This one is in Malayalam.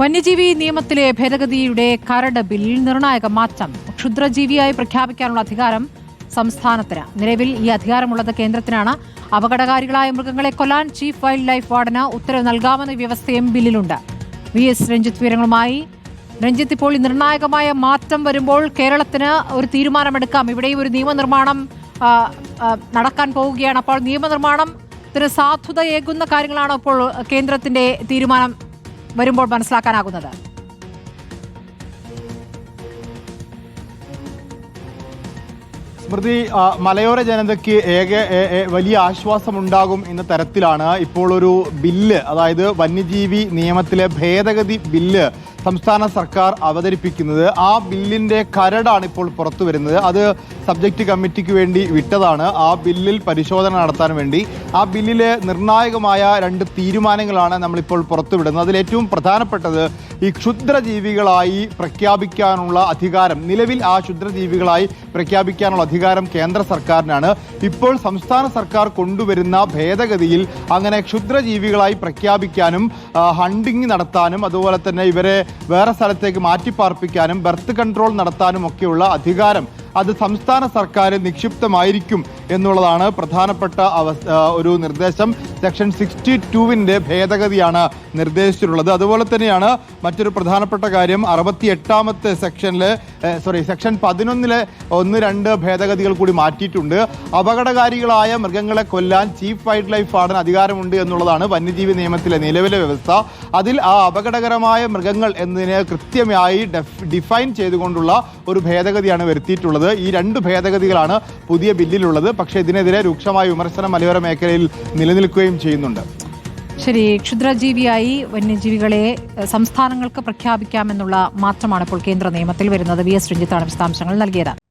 വന്യജീവി നിയമത്തിലെ ഭേദഗതിയുടെ കരട് ബില്ലിൽ നിർണായക മാറ്റം. ക്ഷുദ്രജീവിയായി പ്രഖ്യാപിക്കാനുള്ള അധികാരം സംസ്ഥാനത്തിന്. നിലവിൽ ഈ അധികാരമുള്ളത് കേന്ദ്രത്തിനാണ്. അപകടകാരികളായ മൃഗങ്ങളെ കൊല്ലാൻ ചീഫ് വൈൽഡ് ലൈഫ് വാർഡന് ഉത്തരവ് നൽകാമെന്ന വ്യവസ്ഥയും ബില്ലിലുണ്ട്. വി എസ് രഞ്ജിത്ത് വിവരങ്ങളുമായി. രഞ്ജിത്ത് ഇപ്പോൾ നിർണായകമായ മാറ്റം വരുമ്പോൾ കേരളത്തിന് ഒരു തീരുമാനമെടുക്കാം. ഇവിടെയും ഒരു നിയമനിർമ്മാണം നടക്കാൻ പോവുകയാണ്. അപ്പോൾ നിയമനിർമ്മാണത്തിന് സാധുതയേകുന്ന കാര്യങ്ങളാണ് ഇപ്പോൾ കേന്ദ്രത്തിന്റെ തീരുമാനം വരുമ്പോൾ മനസ്സിലാക്കാനാകുന്നത്. സ്മൃതി മലയോര ജനതയ്ക്ക് ഏക വലിയ ആശ്വാസമുണ്ടാകും എന്ന തരത്തിലാണ് ഇപ്പോൾ ഒരു ബില്ല് അതായത് വന്യജീവി നിയമത്തിലെ ഭേദഗതി ബില്ല് സംസ്ഥാന സർക്കാർ അവതരിപ്പിക്കുന്നത് ആ ബില്ലിന്റെ കരടാണ് ഇപ്പോൾ പുറത്തു വരുന്നത്. അത് സബ്ജക്റ്റ് കമ്മിറ്റിക്ക് വേണ്ടി വിട്ടതാണ്. ആ ബില്ലിൽ പരിശോധന നടത്താൻ വേണ്ടി. ആ ബില്ലിലെ നിർണായകമായ രണ്ട് തീരുമാനങ്ങളാണ് നമ്മളിപ്പോൾ പുറത്തുവിടുന്നത് അതിൽ ഏറ്റവും പ്രധാനപ്പെട്ടത് ഈ ക്ഷുദ്രജീവികളായി പ്രഖ്യാപിക്കാനുള്ള അധികാരം. നിലവിൽ ആ ക്ഷുദ്രജീവികളായി പ്രഖ്യാപിക്കാനുള്ള അധികാരം കേന്ദ്ര സർക്കാരിനാണ്. ഇപ്പോൾ സംസ്ഥാന സർക്കാർ കൊണ്ടുവരുന്ന ഭേദഗതിയിൽ അങ്ങനെ ക്ഷുദ്രജീവികളായി പ്രഖ്യാപിക്കാനും ഹണ്ടിങ് നടത്താനും അതുപോലെ തന്നെ ഇവരെ വേറെ സ്ഥലത്തേക്ക് മാറ്റിപ്പാർപ്പിക്കാനും ബർത്ത് കൺട്രോൾ നടത്താനും ഒക്കെയുള്ള അധികാരം അത് സംസ്ഥാന സർക്കാർ നിക്ഷിപ്തമായിരിക്കും എന്നുള്ളതാണ് പ്രധാനപ്പെട്ട ഒരു നിർദ്ദേശം. സെക്ഷൻ സിക്സ്റ്റി ടുവിന്റെ ഭേദഗതിയാണ് നിർദ്ദേശിച്ചിട്ടുള്ളത്. അതുപോലെ തന്നെയാണ് മറ്റൊരു പ്രധാനപ്പെട്ട കാര്യം. അറുപത്തി എട്ടാമത്തെ സെക്ഷനിലെ സോറി സെക്ഷൻ പതിനൊന്നിലെ ഒന്ന് രണ്ട് ഭേദഗതികൾ കൂടി മാറ്റിയിട്ടുണ്ട്. അപകടകാരികളായ മൃഗങ്ങളെ കൊല്ലാൻ ചീഫ് വൈൽഡ് ലൈഫ് വാർഡൻ അധികാരമുണ്ട് എന്നുള്ളതാണ് വന്യജീവി നിയമത്തിലെ നിലവിലെ വ്യവസ്ഥ. അതിൽ ആ അപകടകരമായ മൃഗങ്ങൾ എന്നതിനെ കൃത്യമായി ഡെഫ്- ഡിഫൈൻ ചെയ്തുകൊണ്ടുള്ള ഒരു ഭേദഗതിയാണ് വരുത്തിയിട്ടുള്ളത്. ഈ രണ്ട് ഭേദഗതികളാണ് പുതിയ ബില്ലിലുള്ളത്. പക്ഷേ ഇതിനെതിരെ രൂക്ഷമായ വിമർശനം മലയോര മേഖലയിൽ നിലനിൽക്കുകയും ചെയ്യുന്നുണ്ട്. ശരി ക്ഷുദ്രജീവിയായി വന്യജീവികളെ സംസ്ഥാനങ്ങൾക്ക് പ്രഖ്യാപിക്കാമെന്നുള്ള മാറ്റമാണ് ഇപ്പോൾ കേന്ദ്ര നിയമത്തിൽ വരുന്നത്. വി എസ് രഞ്ജിത്താണ് വിശദാംശങ്ങൾ നൽകിയത്.